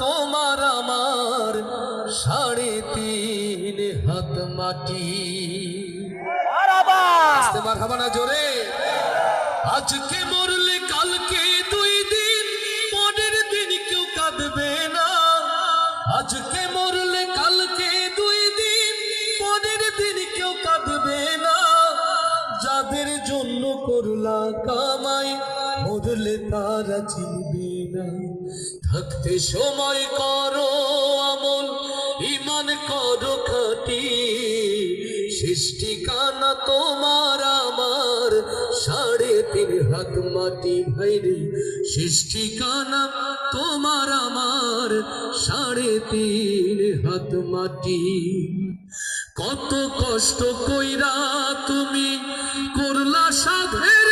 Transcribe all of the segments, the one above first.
তোমার আমার সাড়ে তিন হাত মাটি। মার না জোরে। আজকে মরলে কালকে দুই দিন পরের দিন কেউ কাঁদবে না। আজকে মরলে কালকে দুই দিন পরের দিন কেউ কাঁদবে না। যাদের জন্য করলা কামাই মরলে তারা চিনবে। থাকতে সময় করো আমল ইমান করো খাটি। সৃষ্টি কানা তোমার আমার, সাড়ে তিন হাত মাটি ভাইরে। সৃষ্টি কানা তোমার আমার, সাড়ে তিন হাত মাটি। কত কষ্ট কইরা তুমি করলা সাধের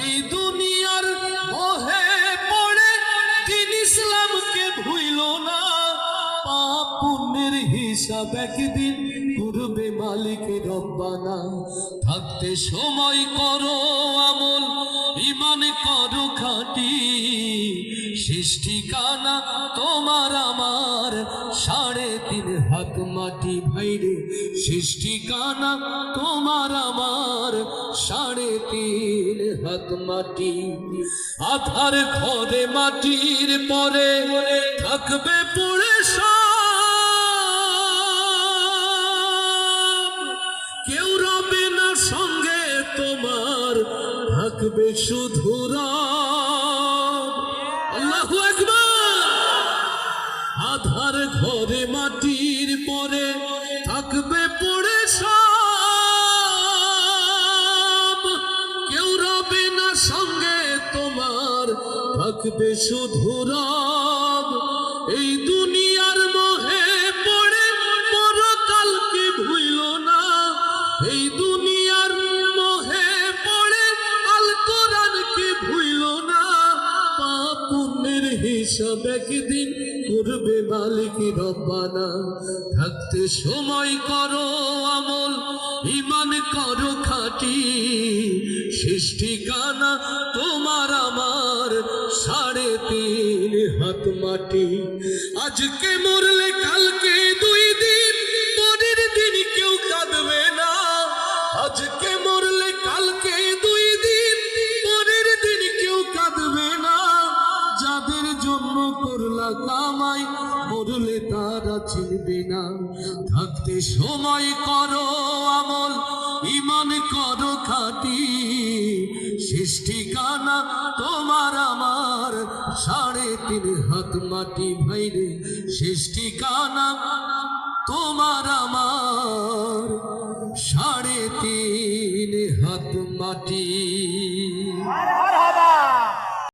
এই দুনিয়ার মোহে পড়ে দিন ইসলামকে ভুইল না। পাপ পুণ্যের হিসাব একদিন করবে মালিক রব্বানা। থাকতে সময় করো আমল ইমান করো খাটি, সৃষ্টি কানা তোমার আমার। সাড়ে তিন হাত মাটি ভাইরে, সৃষ্টি কানা তোমার আমার। সাড়ে তিন হাত মাটি, আধার ঘরে মাটির পরে থাকবে পড়ে থাকবে শুধু আধার ঘরে মাটির পরে থাকবে পড়ে কেউ রবে না সঙ্গে তোমার, থাকবে শুধু এই দুনিয়ার হিসাব একদিন করবে মালিক রব্বানা। থাকতে সময় করো আমল ইমান করো খাটি। সৃষ্টি কানা তোমার আমার সাড়ে তিন হাত মাটি। আজকে মরলে চিনবে না। থাকতে সময় করো আমল ইমান করো খাটি। সৃষ্টি কানা তোমার আমার। সাড়ে তিন হাত মাটি ভাইরে সৃষ্টি কানা তোমার আমার। সাড়ে তিন হাত মাটি।